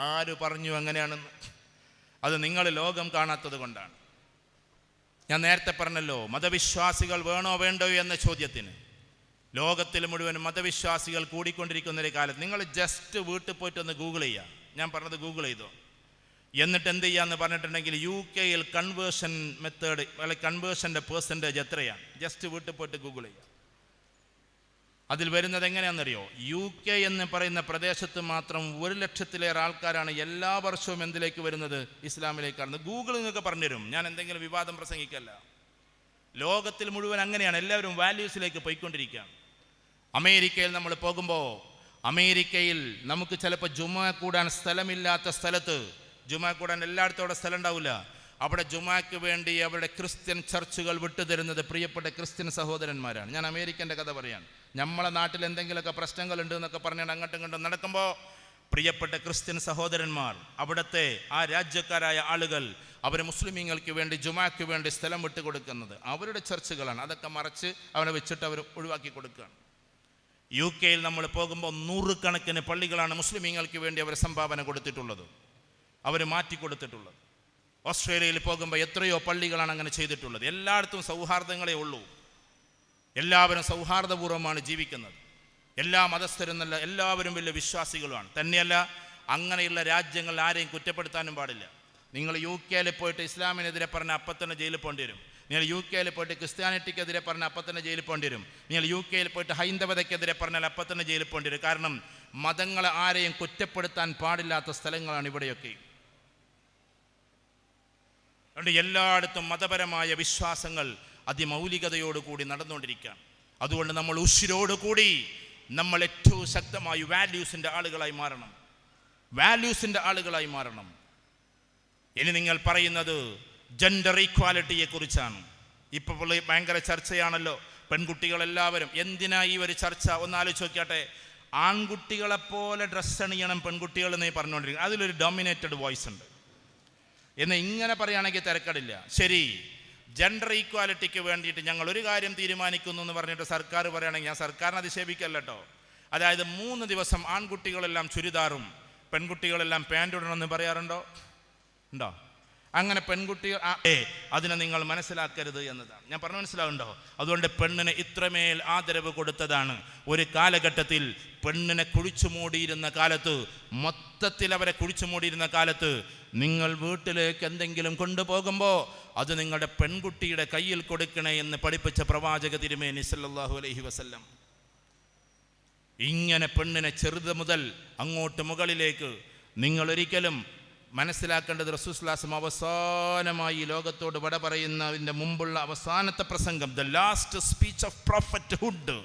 ആര് പറഞ്ഞു അങ്ങനെയാണെന്ന് അത് നിങ്ങൾ ലോകം കാണാത്തത് കൊണ്ടാണ്. ഞാൻ നേരത്തെ പറഞ്ഞല്ലോ മതവിശ്വാസികൾ വേണോ വേണ്ടോ എന്ന ചോദ്യത്തിന്. ലോകത്തിൽ മുഴുവൻ മതവിശ്വാസികൾ കൂടിക്കൊണ്ടിരിക്കുന്ന ഒരു കാലത്ത് നിങ്ങൾ ജസ്റ്റ് വീട്ടിൽ പോയിട്ട് ഒന്ന് ഗൂഗിൾ ചെയ്യുക ഞാൻ പറഞ്ഞത് ഗൂഗിൾ ചെയ്തോ? എന്നിട്ട് എന്ത് ചെയ്യാന്ന് പറഞ്ഞിട്ടുണ്ടെങ്കിൽ യു കെയിൽ കൺവേർഷൻ മെത്തേഡ് അല്ലെങ്കിൽ കൺവേർഷന്റെ പേഴ്സന്റേജ് എത്രയാണ്? ജസ്റ്റ് വീട്ടിൽ പോയിട്ട് ഗൂഗിൾ ചെയ്യുക അതിൽ വരുന്നത് എങ്ങനെയാണെന്നറിയോ? യു കെ എന്ന് പറയുന്ന പ്രദേശത്ത് മാത്രം ഒരു ലക്ഷത്തിലേറെ ആൾക്കാരാണ് എല്ലാ വർഷവും എന്തിലേക്ക് വരുന്നത്? ഇസ്ലാമിലേക്കാണ്. ഗൂഗിൾ നിങ്ങൾക്ക് പറഞ്ഞുതരും. ഞാൻ എന്തെങ്കിലും വിവാദം പ്രസംഗിക്കല്ല. ലോകത്തിൽ മുഴുവൻ അങ്ങനെയാണ്. എല്ലാവരും വാല്യൂസിലേക്ക് പോയിക്കൊണ്ടിരിക്കുകയാണ്. അമേരിക്കയിൽ നമ്മൾ പോകുമ്പോൾ അമേരിക്കയിൽ നമുക്ക് ചിലപ്പോൾ ജുമ കൂടാൻ സ്ഥലമില്ലാത്ത സ്ഥലത്ത് ജുമ കൂടാൻ എല്ലായിടത്തും അവിടെ സ്ഥലം ഉണ്ടാവില്ല. അവിടെ ജുമാക്ക് വേണ്ടി അവരുടെ ക്രിസ്ത്യൻ ചർച്ചുകൾ വിട്ടുതരുന്നത് പ്രിയപ്പെട്ട ക്രിസ്ത്യൻ സഹോദരന്മാരാണ്. ഞാൻ അമേരിക്കന്റെ കഥ പറയാൻ നമ്മളെ നാട്ടിൽ എന്തെങ്കിലുമൊക്കെ പ്രശ്നങ്ങളുണ്ട് എന്നൊക്കെ പറഞ്ഞാൽ അങ്ങോട്ടും ഇങ്ങോട്ടും നടക്കുമ്പോൾ പ്രിയപ്പെട്ട ക്രിസ്ത്യൻ സഹോദരന്മാർ അവിടുത്തെ ആ രാജ്യക്കാരായ ആളുകൾ അവർ മുസ്ലിമീങ്ങൾക്ക് വേണ്ടി ജുമാക്ക് വേണ്ടി സ്ഥലം വിട്ടു കൊടുക്കുന്നത് അവരുടെ ചർച്ചുകളാണ്. അതൊക്കെ മറച്ച് അവനെ വെച്ചിട്ട് അവർ ഒഴിവാക്കി കൊടുക്കുകയാണ്. യു കെയിൽ നമ്മൾ പോകുമ്പോൾ നൂറുകണക്കിന് പള്ളികളാണ് മുസ്ലിമീങ്ങൾക്ക് വേണ്ടി അവർ സംഭാവന കൊടുത്തിട്ടുള്ളത്. അവർ മാറ്റി കൊടുത്തിട്ടുള്ളത്. ഓസ്ട്രേലിയയിൽ പോകുമ്പോൾ എത്രയോ പള്ളികളാണ് അങ്ങനെ ചെയ്തിട്ടുള്ളത്. എല്ലായിടത്തും സൗഹാർദ്ദങ്ങളേ ഉള്ളൂ. എല്ലാവരും സൗഹാർദ്ദപൂർവമാണ് ജീവിക്കുന്നത്. എല്ലാ മതസ്ഥരും നല്ല എല്ലാവരും വലിയ വിശ്വാസികളുമാണ്. തന്നെയല്ല അങ്ങനെയുള്ള രാജ്യങ്ങൾ ആരെയും കുറ്റപ്പെടുത്താനും പാടില്ല. നിങ്ങൾ യു കെയിൽ പോയിട്ട് ഇസ്ലാമിനെതിരെ പറഞ്ഞ അപ്പം തന്നെ ജയിലിൽ പോകേണ്ടി വരും. നിങ്ങൾ യു കെയിൽ പോയിട്ട് ക്രിസ്ത്യാനിറ്റിക്കെതിരെ പറഞ്ഞ അപ്പം തന്നെ ജയിലിൽ പോകേണ്ടി വരും. നിങ്ങൾ യു കെയിൽ പോയിട്ട് ഹൈന്ദവതയ്ക്കെതിരെ പറഞ്ഞാൽ അപ്പം തന്നെ ജയിലിൽ പോകേണ്ടി വരും. കാരണം മതങ്ങളെ ആരെയും കുറ്റപ്പെടുത്താൻ പാടില്ലാത്ത സ്ഥലങ്ങളാണ് ഇവിടെയൊക്കെ. അതുകൊണ്ട് എല്ലായിടത്തും മതപരമായ വിശ്വാസങ്ങൾ അതിമൗലികതയോടുകൂടി നടന്നുകൊണ്ടിരിക്കുകയാണ്. അതുകൊണ്ട് നമ്മൾ ഉഷിരോടുകൂടി നമ്മൾ ഏറ്റവും ശക്തമായി വാല്യൂസിന്റെ ആളുകളായി മാറണം. വാല്യൂസിന്റെ ആളുകളായി മാറണം. ഇനി നിങ്ങൾ പറയുന്നത് ജെൻഡർ ഈക്വാലിറ്റിയെ കുറിച്ചാണ് ഇപ്പോൾ ഭയങ്കര ചർച്ചയാണല്ലോ. പെൺകുട്ടികളെല്ലാവരും എന്തിനാ ഈ ഒരു ചർച്ച? ഒന്ന് ആലോചിച്ച് നോക്കിയാട്ടെ. ആൺകുട്ടികളെപ്പോലെ ഡ്രസ്സ് അണിയണം പെൺകുട്ടികൾ എന്നീ പറഞ്ഞുകൊണ്ടിരിക്കുന്നത്. അതിലൊരു ഡോമിനേറ്റഡ് വോയിസ് ഉണ്ട്. എന്ന് ഇങ്ങനെ പറയുകയാണെങ്കിൽ തിരക്കടില്ല. ശരി. ജെൻഡർ ഈക്വാലിറ്റിക്ക് വേണ്ടിയിട്ട് ഞങ്ങൾ ഒരു കാര്യം തീരുമാനിക്കുന്നു എന്ന് പറഞ്ഞിട്ട് സർക്കാർ പറയുകയാണെങ്കിൽ ഞാൻ സർക്കാരിനെ അധിക്ഷേപിക്കല്ല അതായത് മൂന്ന് ദിവസം ആൺകുട്ടികളെല്ലാം ചുരിദാറും പെൺകുട്ടികളെല്ലാം പാന്റ് ഇടണമെന്ന് പറയാറുണ്ടോ? ഉണ്ടോ? അങ്ങനെ പെൺകുട്ടി ഏ അതിനെ നിങ്ങൾ മനസ്സിലാക്കരുത് എന്നതാണ്. ഞാൻ പറഞ്ഞു മനസ്സിലാവുണ്ടോ അതുകൊണ്ട് പെണ്ണിന് ഇത്രമേൽ ആദരവ് കൊടുത്തതാണ്. ഒരു കാലഘട്ടത്തിൽ പെണ്ണിനെ കുഴിച്ചു മൂടിയിരുന്ന കാലത്ത് മൊത്തത്തിൽ അവരെ കുഴിച്ചു മൂടിയിരുന്ന കാലത്ത് നിങ്ങൾ വീട്ടിലേക്ക് എന്തെങ്കിലും കൊണ്ടുപോകുമ്പോൾ അത് നിങ്ങളുടെ പെൺകുട്ടിയുടെ കയ്യിൽ കൊടുക്കണേ എന്ന് പഠിപ്പിച്ച പ്രവാചക തിരുമേനി സല്ലല്ലാഹു അലൈഹി വസല്ലം. ഇങ്ങനെ പെണ്ണിനെ ചെറുത് മുതൽ അങ്ങോട്ട് മുകളിലേക്ക് നിങ്ങൾ ഒരിക്കലും മനസ്സിലാക്കേണ്ടത് റസൂസ്ലാസം അവസാനമായി ലോകത്തോട് വട പറയുന്നതിന്റെ മുമ്പുള്ള അവസാനത്തെ പ്രസംഗം the last speech of prophethood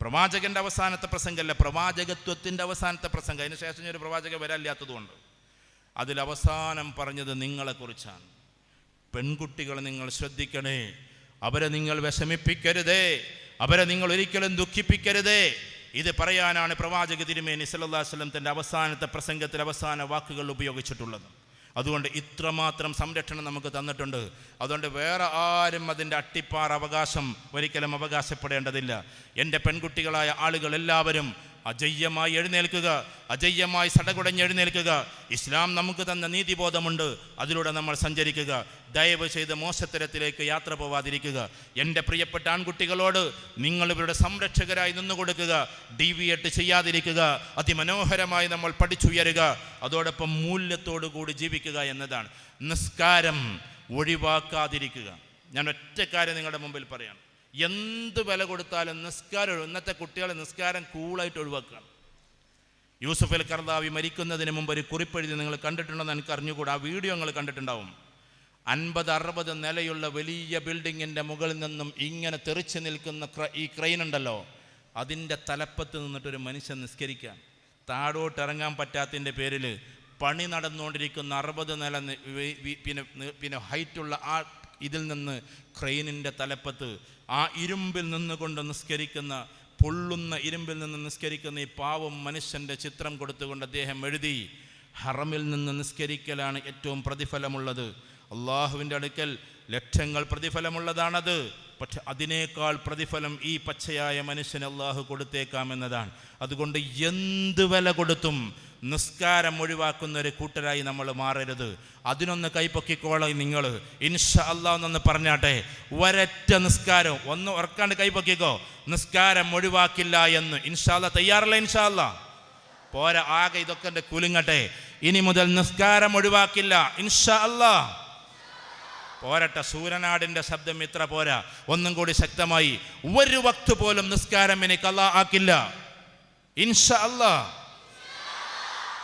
പ്രവാചകന്റെ അവസാനത്തെ പ്രസംഗമല്ല പ്രവാചകത്വത്തിന്റെ അവസാനത്തെ പ്രസംഗം. അതിന് ശേഷം ഒരു പ്രവാചക വരാല്ലാത്തതുകൊണ്ട് അതിൽ അവസാനം പറഞ്ഞത് നിങ്ങളെക്കുറിച്ചാണ്. പെൺകുട്ടികളെ നിങ്ങൾ ശ്രദ്ധിക്കണേ അവരെ നിങ്ങൾ വിഷമിപ്പിക്കരുതേ അവരെ നിങ്ങൾ ഒരിക്കലും ദുഃഖിപ്പിക്കരുതേ ഇത് പറയാനാണ് പ്രവാചക തിരുമേനി അലൈഹി വസല്ലം തന്റെ അവസാനത്തെ പ്രസംഗത്തിൽ അവസാന വാക്കുകൾ ഉപയോഗിച്ചിട്ടുള്ളത്. അതുകൊണ്ട് ഇത്രമാത്രം സംരക്ഷണം നമുക്ക് തന്നിട്ടുണ്ട്. അതുകൊണ്ട് വേറെ ആരും അതിന്റെ അട്ടിപ്പാർ അവകാശം ഒരിക്കലും അവകാശപ്പെടേണ്ടതില്ല. എന്റെ പെൺകുട്ടികളായ ആളുകൾ എല്ലാവരും അജയ്യമായി എഴുന്നേൽക്കുക അജയ്യമായി സടകുടഞ്ഞ് എഴുന്നേൽക്കുക. ഇസ്ലാം നമുക്ക് തന്ന നീതിബോധമുണ്ട്. അതിലൂടെ നമ്മൾ സഞ്ചരിക്കുക. ദയവ് ചെയ്ത് മോശത്തരത്തിലേക്ക് യാത്ര പോവാതിരിക്കുക. എന്റെ പ്രിയപ്പെട്ട ആൺകുട്ടികളോട് നിങ്ങൾ ഇവരുടെ സംരക്ഷകരായി നിന്നു കൊടുക്കുക ഡീവിയേറ്റ് ചെയ്യാതിരിക്കുക. അതിമനോഹരമായി നമ്മൾ പഠിച്ചുയരുക. അതോടൊപ്പം മൂല്യത്തോടു കൂടി ജീവിക്കുക എന്നതാണ്. നിസ്കാരം ഒഴിവാക്കാതിരിക്കുക. ഞാൻ ഒറ്റ കാര്യം നിങ്ങളുടെ മുമ്പിൽ പറയാം. എന്ത് വില കൊടുത്താലും നിസ്കാരം ഇന്നത്തെ കുട്ടികളെ നിസ്കാരം കൂളായിട്ട് ഒഴിവാക്കുകയാണ് യൂസുഫ് അൽ കർദാവി മരിക്കുന്നതിന് മുമ്പ് ഒരു കുറിപ്പെഴുതി നിങ്ങൾ കണ്ടിട്ടുണ്ടെന്ന് എനിക്ക് അറിഞ്ഞുകൂടാ. ആ വീഡിയോ നിങ്ങൾ കണ്ടിട്ടുണ്ടാവും. അൻപത് അറുപത് നിലയുള്ള വലിയ ബിൽഡിങ്ങിന്റെ മുകളിൽ നിന്നും ഇങ്ങനെ തെറിച്ച് നിൽക്കുന്ന ഈ ക്രെയിൻ ഉണ്ടല്ലോ അതിന്റെ തലപ്പത്ത് നിന്നിട്ടൊരു മനുഷ്യൻ നിസ്കരിക്കാൻ താഴോട്ട് ഇറങ്ങാൻ പറ്റാത്തതിന്റെ പേരിൽ പണി നടന്നുകൊണ്ടിരിക്കുന്ന അറുപത് നില പിന്നെ പിന്നെ ഹൈറ്റുള്ള ആ ഇതിൽ നിന്ന് ക്രെയിനിന്റെ തലപ്പത്ത് ആ ഇരുമ്പിൽ നിന്നുകൊണ്ട് നിസ്കരിക്കുന്ന പൊള്ളുന്ന ഇരുമ്പിൽ നിന്ന് നിസ്കരിക്കുന്ന ഈ പാവം മനുഷ്യന്റെ ചിത്രം കൊടുത്തുകൊണ്ട് അദ്ദേഹം എഴുതി ഹറമിൽ നിന്ന് നിസ്കരിക്കലാണ് ഏറ്റവും പ്രതിഫലമുള്ളത്. അള്ളാഹുവിന്റെ അടുക്കൽ ലക്ഷങ്ങൾ പ്രതിഫലമുള്ളതാണത്. പക്ഷെ അതിനേക്കാൾ പ്രതിഫലം ഈ പച്ചയായ മനുഷ്യന് അള്ളാഹു കൊടുത്തേക്കാമെന്നതാണ്. അതുകൊണ്ട് എന്ത് വില കൊടുത്തും നിസ്കാരം ഒഴിവാക്കുന്ന ഒരു കൂട്ടരായി നമ്മൾ മാറരുത്. അതിനൊന്ന് കൈപ്പൊക്കിക്കോളാം നിങ്ങൾ. ഇൻഷ അള്ളാന്നൊന്ന് പറഞ്ഞാട്ടെ. ഒരറ്റ നിസ്കാരം. ഒന്ന് ഉറക്കാണ്ട് കൈപ്പൊക്കിക്കോ നിസ്കാരം ഒഴിവാക്കില്ല എന്ന്. ഇൻഷാല്ല തയ്യാറല്ല ഇൻഷാല്ല പോരാ ആകെ ഇതൊക്കെ എന്റെ കുലുങ്ങട്ടെ. ഇനി മുതൽ നിസ്കാരം ഒഴിവാക്കില്ല. ഇൻഷാ അല്ലാ പോരട്ടെ സൂര്യനാടിന്റെ ശബ്ദം ഇത്ര പോരാ. ഒന്നും കൂടി ശക്തമായി. ഒരു വക്ത് പോലും നിസ്കാരം എനിക്ക് അല്ലാ ആക്കില്ല. ഇൻഷ അല്ലാ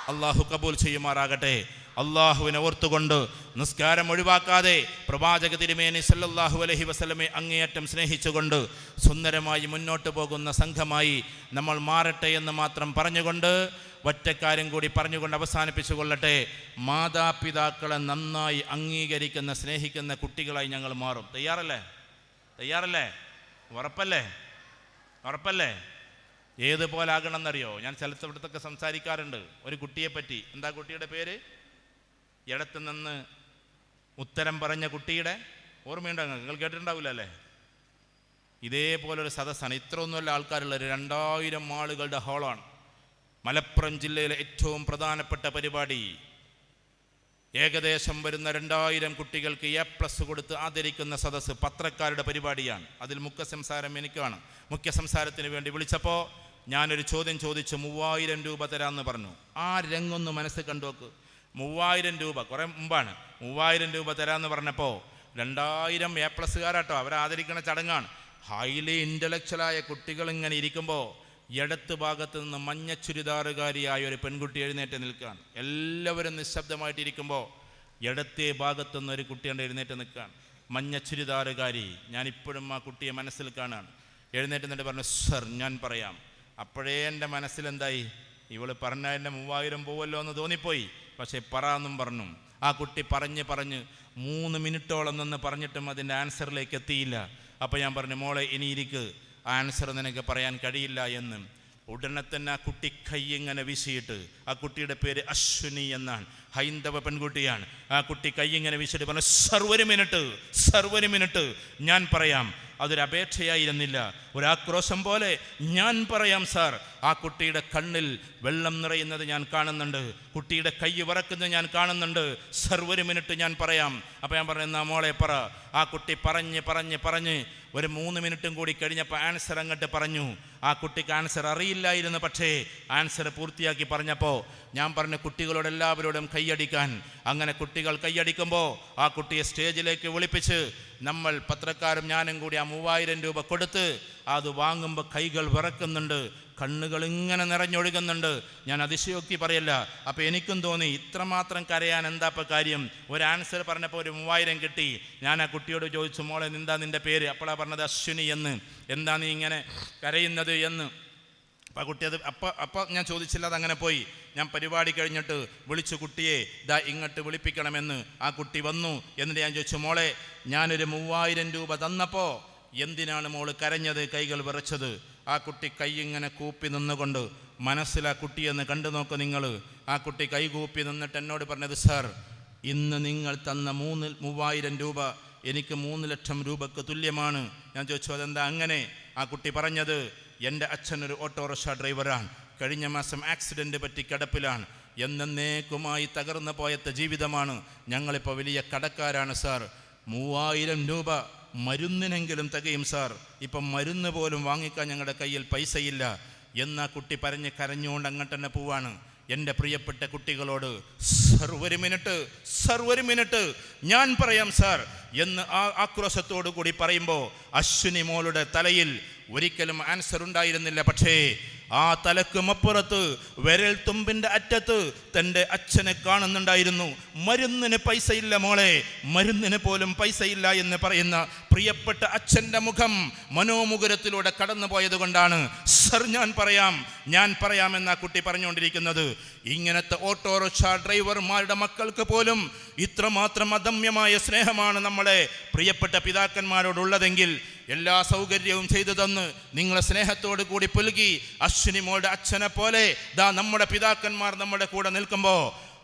അള്ളാഹു കബൂൽ ചെയ്യുമാറാകട്ടെ. അള്ളാഹുവിനെ ഓർത്തുകൊണ്ട് നിസ്കാരം ഒഴിവാക്കാതെ പ്രവാചക തിരുമേനി സല്ലല്ലാഹു അലഹി വസ്ലമെ അങ്ങേയറ്റം സ്നേഹിച്ചുകൊണ്ട് സുന്ദരമായി മുന്നോട്ട് പോകുന്ന സംഘമായി നമ്മൾ മാറട്ടെ എന്ന് മാത്രം പറഞ്ഞുകൊണ്ട് ഒറ്റക്കാര്യം കൂടി പറഞ്ഞുകൊണ്ട് അവസാനിപ്പിച്ചു കൊള്ളട്ടെ. മാതാപിതാക്കളെ നന്നായി അംഗീകരിക്കുന്ന സ്നേഹിക്കുന്ന കുട്ടികളായി ഞങ്ങൾ മാറും. തയ്യാറല്ലേ? തയ്യാറല്ലേ? ഉറപ്പല്ലേ? ഉറപ്പല്ലേ? ഏതുപോലെ ആകണമെന്നറിയോ ഞാൻ ചിലത്തവിടത്തൊക്കെ സംസാരിക്കാറുണ്ട്. ഒരു കുട്ടിയെപ്പറ്റി എന്താ കുട്ടിയുടെ പേര്? ഇടത്ത് നിന്ന് ഉത്തരം പറഞ്ഞ കുട്ടിയുടെ ഓർമ്മയുണ്ടോ നിങ്ങൾ കേട്ടിട്ടുണ്ടാവില്ല അല്ലേ? ഇതേപോലൊരു സദസ്സാണ്. ഇത്ര ഒന്നുമല്ല ആൾക്കാരുള്ള ഒരു രണ്ടായിരം ആളുകളുടെ ഹോളാണ്. മലപ്പുറം ജില്ലയിലെ ഏറ്റവും പ്രധാനപ്പെട്ട പരിപാടി. ഏകദേശം വരുന്ന രണ്ടായിരം കുട്ടികൾക്ക് എ പ്ലസ് കൊടുത്ത് ആദരിക്കുന്ന സദസ്സ് പത്രക്കാരുടെ പരിപാടിയാണ്. അതിൽ മുഖ്യ സംസാരം എനിക്കാണ്. മുഖ്യ സംസാരത്തിന് വേണ്ടി വിളിച്ചപ്പോൾ ഞാനൊരു ചോദ്യം ചോദിച്ച് മൂവായിരം രൂപ തരാമെന്ന് പറഞ്ഞു. ആ രംഗൊന്ന് മനസ്സിൽ കണ്ടുവെക്ക് മൂവായിരം രൂപ കുറേ മുമ്പാണ്. മൂവായിരം രൂപ തരാമെന്ന് പറഞ്ഞപ്പോൾ രണ്ടായിരം എ പ്ലസ്സുകാരാട്ടോ അവരെ ചടങ്ങാണ്. ഹൈലി ഇന്റലക്ച്വലായ കുട്ടികൾ ഇങ്ങനെ ഇരിക്കുമ്പോൾ ഇടത്ത് ഭാഗത്ത് നിന്ന് മഞ്ഞ ചുരിദാറുകാരിയായ ഒരു പെൺകുട്ടി എഴുന്നേറ്റ് നിൽക്കുകയാണ്. എല്ലാവരും നിശബ്ദമായിട്ടിരിക്കുമ്പോൾ ഇടത്തെ ഭാഗത്തു നിന്ന് ഒരു കുട്ടിയുണ്ട് എഴുന്നേറ്റ് നിൽക്കുകയാണ്. മഞ്ഞ ചുരിദാറുകാരി ഞാനിപ്പോഴും ആ കുട്ടിയെ മനസ്സിൽ കാണാണ് എഴുന്നേറ്റ് നിന്നിട്ട് പറഞ്ഞു സർ ഞാൻ പറയാം. അപ്പോഴേ എന്റെ മനസ്സിലെന്തായി? ഇവൾ പറഞ്ഞ എന്റെ മൂവായിരം പോവല്ലോ എന്ന് തോന്നിപ്പോയി. പക്ഷേ പറന്നും പറഞ്ഞു. ആ കുട്ടി പറഞ്ഞ് പറഞ്ഞ് മൂന്ന് മിനിറ്റോളം നിന്ന് പറഞ്ഞിട്ടും അതിന്റെ ആൻസറിലേക്ക് എത്തിയില്ല. അപ്പോൾ ഞാൻ പറഞ്ഞു മോളെ ഇനി ഇരിക്ക്. ആൻസർ നിനക്ക് പറയാൻ കഴിയില്ല എന്ന്. ഉടനെ തന്നെ ആ കുട്ടി കൈ ഇങ്ങനെ വീശിയിട്ട് ആ കുട്ടിയുടെ പേര് അശ്വിനി എന്നാണ്. ഹൈന്ദവ പെൺകുട്ടിയാണ്. ആ കുട്ടി കൈ ഇങ്ങനെ വീശിയിട്ട് പറഞ്ഞു സർവരി മിനിറ്റ് സർ മിനിറ്റ് ഞാൻ പറയാം അതൊരു അപേക്ഷയായിരുന്നില്ല. ഒരാക്രോശം പോലെ ഞാൻ പറയാം സാർ ആ കുട്ടിയുടെ കണ്ണിൽ വെള്ളം നിറയുന്നത് ഞാൻ കാണുന്നുണ്ട്. കുട്ടിയുടെ കൈ വിറക്കുന്നത് ഞാൻ കാണുന്നുണ്ട്. സർ ഒരു മിനിറ്റ് ഞാൻ പറയാം. അപ്പോൾ ഞാൻ പറഞ്ഞു എന്നാ മോളെ പറ. ആ കുട്ടി പറഞ്ഞ് പറഞ്ഞ് പറഞ്ഞ് ഒരു മൂന്ന് മിനിറ്റും കൂടി കഴിഞ്ഞപ്പോൾ ആൻസർ അങ്ങോട്ട് പറഞ്ഞു. ആ കുട്ടിക്ക് ആൻസർ അറിയില്ലായിരുന്നു പക്ഷേ ആൻസർ പൂർത്തിയാക്കി പറഞ്ഞപ്പോൾ ഞാൻ പറഞ്ഞ കുട്ടികളോട് എല്ലാവരോടും കൈയടിക്കാൻ. അങ്ങനെ കുട്ടികൾ കൈയടിക്കുമ്പോൾ ആ കുട്ടിയെ സ്റ്റേജിലേക്ക് വിളിപ്പിച്ച് നമ്മൾ പത്രക്കാരും ഞാനും കൂടി ആ മൂവായിരം രൂപ കൊടുത്ത് അത് വാങ്ങുമ്പോൾ കൈകൾ വിറക്കുന്നുണ്ട് കണ്ണുകൾ ഇങ്ങനെ നിറഞ്ഞൊഴുകുന്നുണ്ട്. ഞാൻ അതിശയോക്തി പറയല്ല. അപ്പോൾ എനിക്കും തോന്നി ഇത്രമാത്രം കരയാൻ എന്താ ഇപ്പോൾ കാര്യം? ഒരു ആൻസർ പറഞ്ഞപ്പോൾ ഒരു മൂവായിരം കിട്ടി. ഞാൻ ആ കുട്ടിയോട് ചോദിച്ചു മോളെ എന്താ നിന്റെ പേര്? അപ്പോളാണ് പറഞ്ഞത് അശ്വിനി എന്ന്. എന്താ നീ ഇങ്ങനെ കരയുന്നത്? എന്ന്. അപ്പം കുട്ടി അത് അപ്പം അപ്പം ഞാൻ ചോദിച്ചില്ല അതങ്ങനെ പോയി. ഞാൻ പരിപാടി കഴിഞ്ഞിട്ട് വിളിച്ചു കുട്ടിയെ ദാ ഇങ്ങോട്ട് വിളിപ്പിക്കണമെന്ന് ആ കുട്ടി വന്നു. എന്നിട്ട് ഞാൻ ചോദിച്ചു മോളെ ഞാനൊരു മൂവായിരം രൂപ തന്നപ്പോൾ എന്തിനാണ് മോൾ കരഞ്ഞത് കൈകൾ വിറച്ചത്? ആ കുട്ടി കൈ ഇങ്ങനെ കൂപ്പി നിന്നുകൊണ്ട് മനസ്സിൽ ആ കുട്ടിയെന്ന് കണ്ടു നോക്ക് നിങ്ങൾ ആ കുട്ടി കൈ കൂപ്പി നിന്നിട്ട് എന്നോട് പറഞ്ഞത് സാർ ഇന്ന് നിങ്ങൾ തന്ന മൂന്ന് മൂവായിരം രൂപ എനിക്ക് മൂന്ന് ലക്ഷം രൂപക്ക് തുല്യമാണ്. ഞാൻ ചോദിച്ചു അതെന്താ അങ്ങനെ? ആ കുട്ടി പറഞ്ഞത് എന്റെ ഒരു ഓട്ടോറിക്ഷ ഡ്രൈവറാണ്. കഴിഞ്ഞ മാസം ആക്സിഡന്റ് പറ്റി കിടപ്പിലാണ്. എന്നേക്കുമായി തകർന്നു പോയത്തെ ജീവിതമാണ്. ഞങ്ങളിപ്പോൾ വലിയ കടക്കാരാണ് സാർ. മൂവായിരം രൂപ മരുന്നിനെങ്കിലും തികയും സാർ. ഇപ്പം മരുന്ന് പോലും വാങ്ങിക്കാൻ ഞങ്ങളുടെ കയ്യിൽ പൈസയില്ല. എന്നാ കുട്ടി പറഞ്ഞ് കരഞ്ഞുകൊണ്ട് അങ്ങോട്ട് തന്നെ പോവാണ്. എന്റെ പ്രിയപ്പെട്ട കുട്ടികളോട് സർ ഒരു മിനിറ്റ് സർ ഒരു മിനിറ്റ്. ഞാൻ പറയാം സാർ. എന്ന് ആ ആക്രോശത്തോടു കൂടി പറയുമ്പോൾ അശ്വിനി മോളുടെ തലയിൽ ഒരിക്കലും ആൻസർ ഉണ്ടായിരുന്നില്ല. പക്ഷേ ആ തലക്കുമപ്പുറത്ത് വിരൽ തുമ്പിന്റെ അറ്റത്ത് തന്റെ അച്ഛനെ കാണുന്നുണ്ടായിരുന്നു. മരുന്നിന് പൈസയില്ല മോളെ മരുന്നിന് പോലും പൈസയില്ല എന്ന് പറയുന്ന പ്രിയപ്പെട്ട അച്ഛന്റെ മുഖം മനോമുകുരത്തിലൂടെ കടന്നു പോയത് കൊണ്ടാണ്. സർ ഞാൻ പറയാം ഞാൻ പറയാമെന്ന കുട്ടി പറഞ്ഞുകൊണ്ടിരിക്കുന്നത്. ഇങ്ങനത്തെ ഓട്ടോറിക്ഷ ഡ്രൈവർമാരുടെ മക്കൾക്ക് പോലും ഇത്രമാത്രം അദമ്യമായ സ്നേഹമാണ് നമ്മളെ പ്രിയപ്പെട്ട പിതാക്കന്മാരോടുള്ളതെങ്കിൽ എല്ലാ സൗകര്യവും ചെയ്തു തന്ന് നിങ്ങളെ സ്നേഹത്തോട് കൂടി പുലുകി അശ്വിനി മോളുടെ അച്ഛനെ പോലെ ദാ നമ്മുടെ പിതാക്കന്മാർ നമ്മുടെ കൂടെ നിൽക്കുമ്പോൾ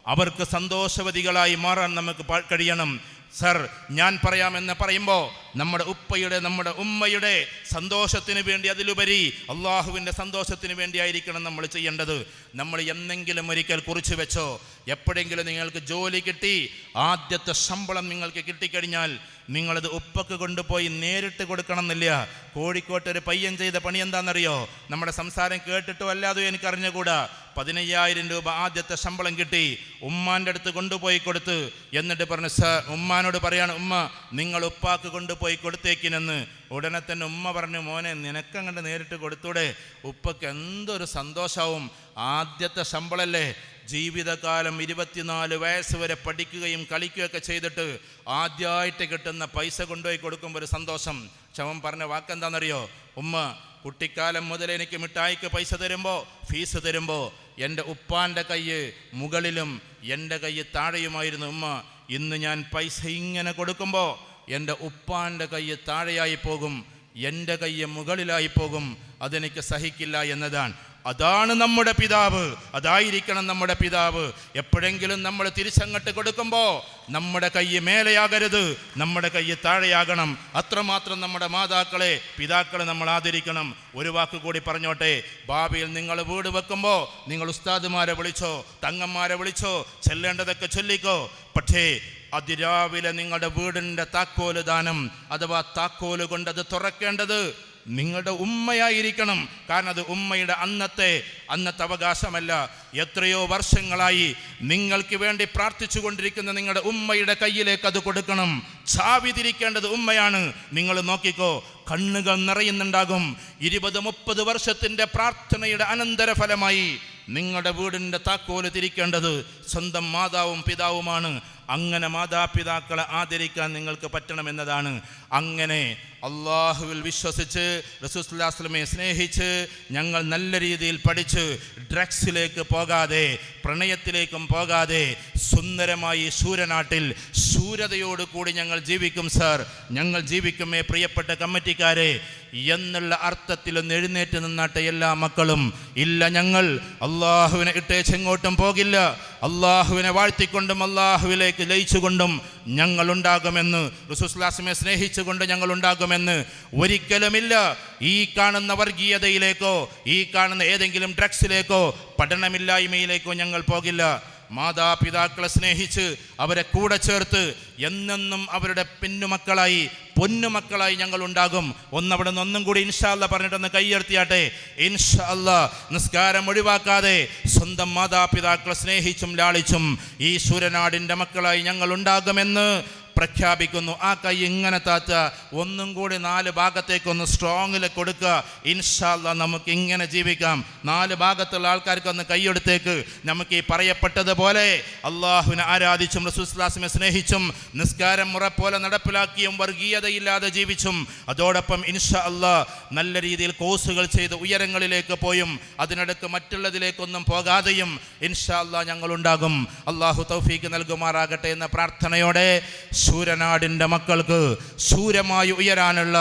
അവർക്ക് സന്തോഷവതികളായി മാറാൻ നമുക്ക് കഴിയണം. സർ ഞാൻ പറയാമെന്ന് പറയുമ്പോൾ നമ്മുടെ ഉപ്പയുടെ നമ്മുടെ ഉമ്മയുടെ സന്തോഷത്തിന് വേണ്ടി അതിലുപരി അള്ളാഹുവിന്റെ സന്തോഷത്തിന് വേണ്ടിയായിരിക്കണം നമ്മൾ ചെയ്യേണ്ടത്. നമ്മൾ എന്നെങ്കിലും ഒരിക്കൽ കുറിച്ചു വെച്ചോ എപ്പോഴെങ്കിലും നിങ്ങൾക്ക് ജോലി കിട്ടി ആദ്യത്തെ ശമ്പളം നിങ്ങൾക്ക് കിട്ടിക്കഴിഞ്ഞാൽ നിങ്ങളത് ഉപ്പക്ക് കൊണ്ടുപോയി നേരിട്ട് കൊടുക്കണം എന്നില്ല കോഴിക്കോട്ട് ഒരു പയ്യൻ ചെയ്ത പണി എന്താണെന്നറിയോ? നമ്മുടെ സംസാരം കേട്ടിട്ടോ അല്ലാതെ എനിക്കറിഞ്ഞുകൂടാ. പതിനയ്യായിരം രൂപ ആദ്യത്തെ ശമ്പളം കിട്ടി ഉമ്മാന്റെ അടുത്ത് കൊണ്ടുപോയി കൊടുത്ത്. എന്നിട്ട് പറഞ്ഞു സർ ഉമ്മാനോട് പറയാണ് ഉമ്മ നിങ്ങൾ ഉപ്പാക്ക് കൊണ്ടുപോയി കൊടുത്തേക്കിനെന്ന് ഉടനെ തന്നെ ഉമ്മ പറഞ്ഞു മോനെ നിനക്കങ്ങോട്ട് നേരിട്ട് കൊടുത്തൂടെ? ഉപ്പയ്ക്ക് എന്തൊരു സന്തോഷവും. ആദ്യത്തെ ശമ്പളല്ലേ? ജീവിതകാലം ഇരുപത്തിനാല് വയസ്സ് വരെ പഠിക്കുകയും കളിക്കുകയൊക്കെ ചെയ്തിട്ട് ആദ്യമായിട്ട് കിട്ടുന്ന പൈസ കൊണ്ടുപോയി കൊടുക്കുമ്പോൾ ഒരു സന്തോഷം. ക്ഷമം പറഞ്ഞ വാക്കെന്താണെന്നറിയോ ഉമ്മ കുട്ടിക്കാലം മുതൽ എനിക്ക് മിഠായിക്ക് പൈസ തരുമ്പോൾ ഫീസ് തരുമ്പോൾ എന്റെ ഉപ്പാന്റെ കയ്യ് മുകളിലും എന്റെ കൈ താഴെയുമായിരുന്നു. ഉമ്മ ഇന്ന് ഞാൻ പൈസ ഇങ്ങനെ കൊടുക്കുമ്പോൾ എന്റെ ഉപ്പാന്റെ കൈ താഴെയായി പോകും എന്റെ കൈ മുകളിലായി പോകും അതെനിക്ക് സഹിക്കില്ല എന്നതാണ്. അതാണ് നമ്മുടെ പിതാവ് അതായിരിക്കണം നമ്മുടെ പിതാവ്. എപ്പോഴെങ്കിലും നമ്മൾ തിരിച്ചങ്ങട്ട് കൊടുക്കുമ്പോൾ നമ്മുടെ കൈ മേലെയാകരുത് നമ്മുടെ കൈ താഴെയാകണം. അത്രമാത്രം നമ്മുടെ മാതാക്കളെ പിതാക്കളെ നമ്മൾ ആദരിക്കണം. ഒരു വാക്ക് കൂടി പറഞ്ഞോട്ടെ ഭാവിയിൽ നിങ്ങൾ വീട് വെക്കുമ്പോൾ നിങ്ങൾ ഉസ്താദുമാരെ വിളിച്ചോ തങ്ങന്മാരെ വിളിച്ചോ ചെല്ലേണ്ടതൊക്കെ ചൊല്ലിക്കോ. പക്ഷേ അതിരാവിലെ നിങ്ങളുടെ വീടിന്റെ താക്കോൽ ദാനം അഥവാ താക്കോൽ കൊണ്ട് അത് തുറക്കേണ്ടത് നിങ്ങളുടെ ഉമ്മയായിരിക്കണം. കാരണം അത് ഉമ്മയുടെ അന്നത്തെ അന്നത്തെ അവകാശമല്ല. എത്രയോ വർഷങ്ങളായി നിങ്ങൾക്ക് വേണ്ടി പ്രാർത്ഥിച്ചു കൊണ്ടിരിക്കുന്ന നിങ്ങളുടെ ഉമ്മയുടെ കയ്യിലേക്ക് അത് കൊടുക്കണം. ചാവിതിരിക്കേണ്ടത് ഉമ്മയാണ്. നിങ്ങൾ നോക്കിക്കോ കണ്ണുകൾ നിറയുന്നുണ്ടാകും. ഇരുപത് മുപ്പത് വർഷത്തിന്റെ പ്രാർത്ഥനയുടെ അനന്തരഫലമായി നിങ്ങളുടെ വീടിന്റെ താക്കോൽ തിരിക്കേണ്ടത് സ്വന്തം മാതാവും പിതാവുമാണ്. അങ്ങനെ മാതാപിതാക്കളെ ആദരിക്കാൻ നിങ്ങൾക്ക് പറ്റണം പറ്റണമെന്നതാണ്. അങ്ങനെ അള്ളാഹുവിൽ വിശ്വസിച്ച് റസൂസ്ലാസ്ലമെ സ്നേഹിച്ച് ഞങ്ങൾ നല്ല രീതിയിൽ പഠിച്ച് ഡ്രഗ്സിലേക്ക് പോകാതെ പ്രണയത്തിലേക്കും പോകാതെ സുന്ദരമായി സൂര്യനാട്ടിൽ ശൂരതയോട് കൂടി ഞങ്ങൾ ജീവിക്കും സാർ. ഞങ്ങൾ ജീവിക്കുമേ പ്രിയപ്പെട്ട കമ്മിറ്റിക്കാരെ എന്നുള്ള അർത്ഥത്തിലൊന്ന് എഴുന്നേറ്റ് നിന്നാട്ടെ എല്ലാ മക്കളും. ഇല്ല ഞങ്ങൾ അള്ളാഹുവിനെ ഇട്ടേച്ചെങ്ങോട്ടും പോകില്ല. അള്ളാഹുവിനെ വാഴ്ത്തിക്കൊണ്ടും അള്ളാഹുവിലേക്ക് ലയിച്ചുകൊണ്ടും ഞങ്ങൾ ഉണ്ടാകുമെന്ന് റുസുസ്ലാസിനെ സ്നേഹിച്ചുകൊണ്ട് ഞങ്ങൾ ഉണ്ടാകുമെന്ന് ഒരിക്കലുമില്ല. ഈ കാണുന്ന വർഗീയതയിലേക്കോ ഈ കാണുന്ന ഏതെങ്കിലും ഡ്രഗ്സിലേക്കോ പഠനമില്ലായ്മയിലേക്കോ ഞങ്ങൾ പോകില്ല. മാതാപിതാക്കളെ സ്നേഹിച്ച് അവരെ കൂടെ ചേർത്ത് എന്നെന്നും അവരുടെ പിന്നുമക്കളായി പൊന്നുമക്കളായി ഞങ്ങൾ ഉണ്ടാകും ഒന്നവിടെ നിന്ന് ഒന്നും കൂടി ഇൻഷാല്ല പറഞ്ഞിട്ടൊന്ന് കൈയർത്തിയാട്ടെ ഇൻഷല്ല നിസ്കാരം ഒഴിവാക്കാതെ സ്വന്തം മാതാപിതാക്കളെ സ്നേഹിച്ചും ലാളിച്ചും ഈ സൂര്യനാടിന്റെ മക്കളായി ഞങ്ങൾ ഉണ്ടാകുമെന്ന് പ്രഖ്യാപിക്കുന്നു. ആ കൈ ഇങ്ങനെ താത്ത ഒന്നും കൂടി നാല് ഭാഗത്തേക്കൊന്ന് സ്ട്രോങ്ങിൽ കൊടുക്കുക. ഇൻഷാല്ല നമുക്ക് ഇങ്ങനെ ജീവിക്കാം. നാല് ഭാഗത്തുള്ള ആൾക്കാർക്കൊന്ന് കൈയെടുത്തേക്ക് നമുക്ക് ഈ പറയപ്പെട്ടതുപോലെ അള്ളാഹുവിനെ ആരാധിച്ചും റസൂസ്ലാസിനെ സ്നേഹിച്ചും നിസ്കാരം മുറ പോലെ നടപ്പിലാക്കിയും വർഗീയതയില്ലാതെ ജീവിച്ചും അതോടൊപ്പം ഇൻഷാ അല്ലാ നല്ല രീതിയിൽ കോഴ്സുകൾ ചെയ്ത് ഉയരങ്ങളിലേക്ക് പോയും. അതിനിടക്ക് മറ്റുള്ളതിലേക്കൊന്നും പോകാതെയും ഇൻഷാ അല്ലാ ഞങ്ങളുണ്ടാകും. അള്ളാഹു തൗഫീക്ക് നൽകുമാറാകട്ടെ എന്ന പ്രാർത്ഥനയോടെ ശൂരനാടിന്റെ മക്കൾക്ക് ശൂരമായി ഉയരാനുള്ള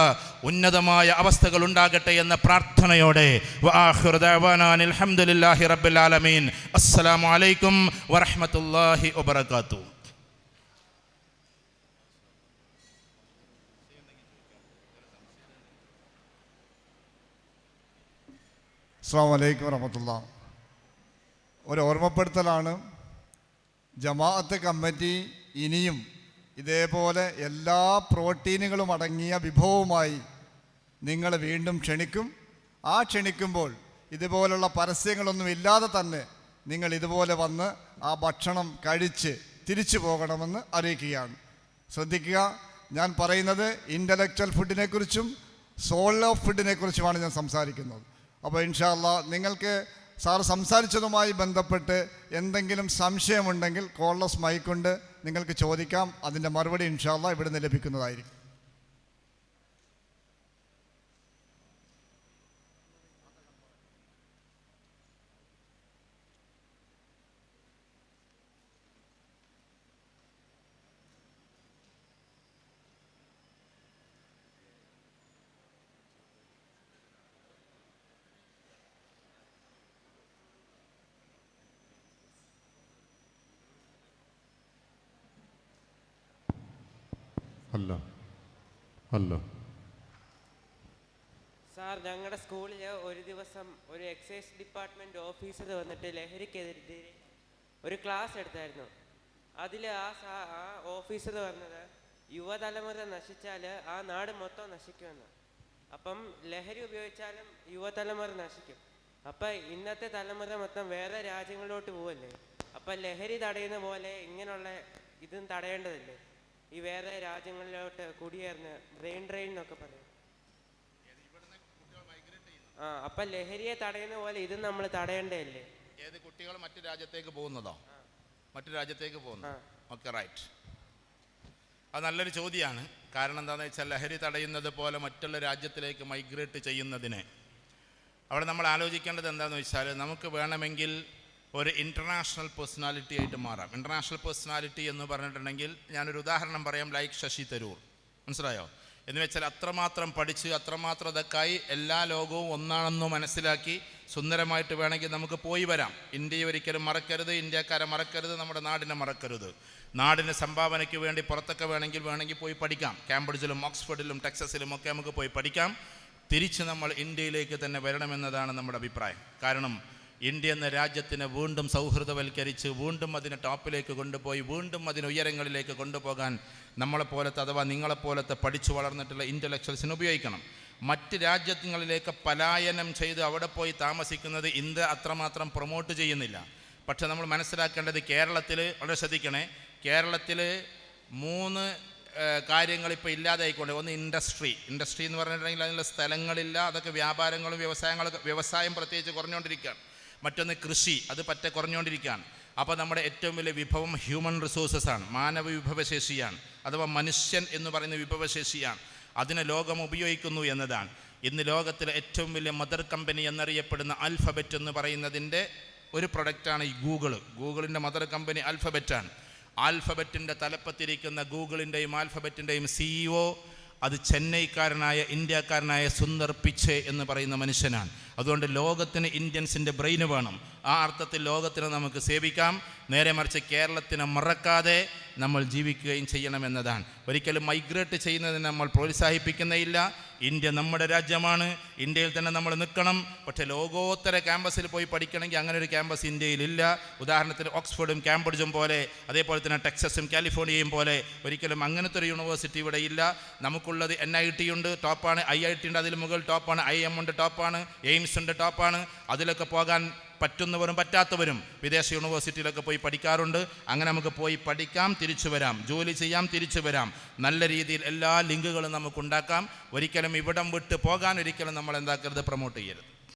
ഉന്നതമായ അവസ്ഥകൾ ഉണ്ടാകട്ടെ എന്ന പ്രാർത്ഥനയോടെ റബ്ബിൽ ആലമീൻ. അസ്സലാമു അലൈക്കും വറഹ്മത്തുള്ളാഹി വബറകാതുഹു അസ്സാം വലൈക്കും വറഹമത്തുള്ള. ഒരു ഓർമ്മപ്പെടുത്തലാണ് ജമാഅത്ത് കമ്മിറ്റി ഇനിയും ഇതേപോലെ എല്ലാ പ്രോട്ടീനുകളും അടങ്ങിയ വിഭവവുമായി നിങ്ങൾ വീണ്ടും ക്ഷണിക്കും. ആ ക്ഷണിക്കുമ്പോൾ ഇതുപോലുള്ള പരസ്യങ്ങളൊന്നും ഇല്ലാതെ തന്നെ നിങ്ങൾ ഇതുപോലെ വന്ന് ആ ഭക്ഷണം കഴിച്ച് തിരിച്ചു പോകണമെന്ന് അറിയിക്കുകയാണ്. ശ്രദ്ധിക്കുക ഞാൻ പറയുന്നത് ഇന്റലക്ച്വൽ ഫുഡിനെക്കുറിച്ചും സോൾ ഓഫ് ഫുഡിനെ കുറിച്ചുമാണ് ഞാൻ സംസാരിക്കുന്നത്. അപ്പോൾ ഇൻഷാല്ല നിങ്ങൾക്ക് സാർ സംസാരിച്ചതുമായി ബന്ധപ്പെട്ട് എന്തെങ്കിലും സംശയമുണ്ടെങ്കിൽ കോൾലെസ് മൈക്കുണ്ട്. നിങ്ങൾക്ക് ചോദിക്കാം. അതിന്റെ മറുപടി ഇൻഷാല്ല ഇവിടുന്ന് ലഭിക്കുന്നതായിരിക്കും. അല്ല. അല്ല. സാർ ഞങ്ങളുടെ സ്കൂളിൽ ഒരു ദിവസം ഒരു എക്സൈസ് ഡിപ്പാർട്ട്മെന്റ് ഓഫീസർ വന്നിട്ട് ലഹരിക്കെതിരെ ഒരു ക്ലാസ് എടുത്തായിരുന്നു. അതിൽ ആ ആ ഓഫീസർ പറഞ്ഞത് യുവതലമുറ നശിച്ചാൽ ആ നാട് മൊത്തം നശിക്കുമെന്ന്. അപ്പം ലഹരി ഉപയോഗിച്ചാലും യുവതലമുറ നശിക്കും. അപ്പം ഇന്നത്തെ തലമുറ മൊത്തം വേറെ രാജ്യങ്ങളിലോട്ട് പോവല്ലേ? അപ്പം ലഹരി തടയുന്ന പോലെ ഇങ്ങനെയുള്ള ഇതും തടയേണ്ടതല്ലേ? ഈ വേറെ രാജ്യങ്ങളിലോട്ട് കുടിയേറുന്ന ബ്രെയിൻ ഡ്രെയിൻ എന്നൊക്കെ പറയും. ആ അപ്പൊ ലഹരിയെ തടയുന്ന പോലെ ഇത് നമ്മൾ തടയേണ്ടതല്ലേ? ഏത് കുട്ടികൾ മറ്റു രാജ്യത്തേക്ക് പോകുന്നതോ? മറ്റു രാജ്യത്തേക്ക് പോകുന്നു ഓക്കെ റൈറ്റ് അത് നല്ലൊരു ചോദ്യമാണ് കാരണം എന്താണെന്ന് വെച്ചാൽ ലഹരി തടയുന്നത് പോലെ മറ്റുള്ള രാജ്യത്തിലേക്ക് മൈഗ്രേറ്റ് ചെയ്യുന്നതിന്. അവിടെ നമ്മൾ ആലോചിക്കേണ്ടത് എന്താണെന്ന് വെച്ചാൽ നമുക്ക് വേണമെങ്കിൽ ഒരു ഇന്റർനാഷണൽ പേഴ്സണാലിറ്റി ആയിട്ട് മാറാം. ഇന്റർനാഷണൽ പേഴ്സണാലിറ്റി എന്ന് പറഞ്ഞിട്ടുണ്ടെങ്കിൽ ഞാനൊരു ഉദാഹരണം പറയാം ലൈക്ക് ശശി തരൂർ. മനസ്സിലായോ? എന്ന് വെച്ചാൽ അത്രമാത്രം പഠിച്ച് അത്രമാത്രം ഇതൊക്കെയായി എല്ലാ ലോകവും ഒന്നാണെന്ന് മനസ്സിലാക്കി സുന്ദരമായിട്ട് വേണമെങ്കിൽ നമുക്ക് പോയി വരാം. ഇന്ത്യയെ ഒരിക്കലും മറക്കരുത് ഇന്ത്യക്കാരെ മറക്കരുത് നമ്മുടെ നാടിനെ മറക്കരുത്. നാടിന് സംഭാവനയ്ക്ക് വേണ്ടി പുറത്തൊക്കെ വേണമെങ്കിൽ വേണമെങ്കിൽ പോയി പഠിക്കാം. കാംബ്രിഡ്ജിലും ഓക്സ്ഫോർഡിലും ടെക്സസിലും ഒക്കെ നമുക്ക് പോയി പഠിക്കാം. തിരിച്ച് നമ്മൾ ഇന്ത്യയിലേക്ക് തന്നെ വരണമെന്നതാണ് നമ്മുടെ അഭിപ്രായം. കാരണം ഇന്ത്യ എന്ന രാജ്യത്തിനെ വീണ്ടും സൗഹൃദവൽക്കരിച്ച് വീണ്ടും അതിനെ ടോപ്പിലേക്ക് കൊണ്ടുപോയി വീണ്ടും അതിന് ഉയരങ്ങളിലേക്ക് കൊണ്ടുപോകാൻ നമ്മളെപ്പോലത്തെ അഥവാ നിങ്ങളെപ്പോലത്തെ പഠിച്ചു വളർന്നിട്ടുള്ള ഇന്റലക്ച്വൽസിന് ഉപയോഗിക്കണം. മറ്റ് രാജ്യങ്ങളിലേക്ക് പലായനം ചെയ്ത് അവിടെ പോയി താമസിക്കുന്നത് ഇന്ത്യ അത്രമാത്രം പ്രൊമോട്ട് ചെയ്യുന്നില്ല. പക്ഷെ നമ്മൾ മനസ്സിലാക്കേണ്ടത് കേരളത്തിൽ വളരെ ശ്രദ്ധിക്കണേ കേരളത്തിൽ മൂന്ന് കാര്യങ്ങൾ ഇപ്പോൾ ഇല്ലാതായിക്കൊണ്ട് ഒന്ന് ഇൻഡസ്ട്രി ഇൻഡസ്ട്രി എന്ന് പറഞ്ഞിട്ടുണ്ടെങ്കിൽ അതിനുള്ള സ്ഥലങ്ങളില്ല അതൊക്കെ വ്യാപാരങ്ങളും വ്യവസായങ്ങളൊക്കെ വ്യവസായം പ്രത്യേകിച്ച് കുറഞ്ഞുകൊണ്ടിരിക്കുകയാണ്. മറ്റൊന്ന് കൃഷി അത് പറ്റ കുറഞ്ഞുകൊണ്ടിരിക്കുകയാണ്. അപ്പോൾ നമ്മുടെ ഏറ്റവും വലിയ വിഭവം ഹ്യൂമൻ റിസോഴ്സസ് ആണ് മാനവ വിഭവശേഷിയാണ് അഥവാ മനുഷ്യൻ എന്ന് പറയുന്ന വിഭവശേഷിയാണ്. അതിനെ ലോകം ഉപയോഗിക്കുന്നു എന്നതാണ്. ഇന്ന് ലോകത്തിലെ ഏറ്റവും വലിയ മദർ കമ്പനി എന്നറിയപ്പെടുന്ന അൽഫബറ്റ് എന്ന് പറയുന്നതിന്റെ ഒരു പ്രൊഡക്റ്റാണ് ഈ ഗൂഗിൾ ഗൂഗിളിന്റെ മദർ കമ്പനി അൽഫബറ്റാണ് ആൽഫബറ്റിന്റെ തലപ്പത്തിരിക്കുന്ന ഗൂഗിളിന്റെയും ആൽഫബറ്റിന്റെയും സിഇഒ അത് ചെന്നൈക്കാരനായ ഇന്ത്യക്കാരനായ സുന്ദർ പിച്ചെ എന്ന് പറയുന്ന മനുഷ്യനാണ്. അതുകൊണ്ട് ലോകത്തിന് ഇന്ത്യൻസിന്റെ ബ്രെയിന് വേണം. ആ അർത്ഥത്തിൽ ലോകത്തിനെ നമുക്ക് സേവിക്കാം. നേരെ മറിച്ച് കേരളത്തിനെ മറക്കാതെ നമ്മൾ ജീവിക്കുകയും ചെയ്യണമെന്നതാണ്. ഒരിക്കലും മൈഗ്രേറ്റ് ചെയ്യുന്നതിന് നമ്മൾ പ്രോത്സാഹിപ്പിക്കുന്നേയില്ല ഇന്ത്യ നമ്മുടെ രാജ്യമാണ്. ഇന്ത്യയിൽ തന്നെ നമ്മൾ നിൽക്കണം. പക്ഷേ ലോകോത്തര ക്യാമ്പസിൽ പോയി പഠിക്കണമെങ്കിൽ അങ്ങനെ ഒരു ക്യാമ്പസ് ഇന്ത്യയിലില്ല. ഉദാഹരണത്തിന് ഓക്സ്ഫോർഡും കാംബ്രിഡ്ജും പോലെ അതേപോലെ തന്നെ ടെക്സസും കാലിഫോർണിയയും പോലെ ഒരിക്കലും അങ്ങനത്തെ ഒരു യൂണിവേഴ്സിറ്റി ഇവിടെ ഇല്ല. നമുക്കുള്ളത് എൻ ഐ ടി ഉണ്ട് ടോപ്പാണ്. ഐ ഐ ടി ഉണ്ട് അതിൽ മുകളിൽ ടോപ്പാണ്. ഐ എം ഉണ്ട് ടോപ്പാണ്. എയിംസ് ഉണ്ട് ടോപ്പാണ്. അതിലൊക്കെ പോകാൻ പറ്റുന്നവരും പറ്റാത്തവരും വിദേശ യൂണിവേഴ്സിറ്റിയിലൊക്കെ പോയി പഠിക്കാറുണ്ട്. അങ്ങനെ നമുക്ക് പോയി പഠിക്കാം തിരിച്ചു വരാം. ജോലി ചെയ്യാം തിരിച്ചു വരാം. നല്ല രീതിയിൽ എല്ലാ ലിങ്കുകളും നമുക്ക് ഉണ്ടാക്കാം. ഒരിക്കലും ഇവിടം വിട്ട് പോകാൻ ഒരിക്കലും നമ്മൾ എന്താക്കരുത് പ്രൊമോട്ട് ചെയ്യരുത്.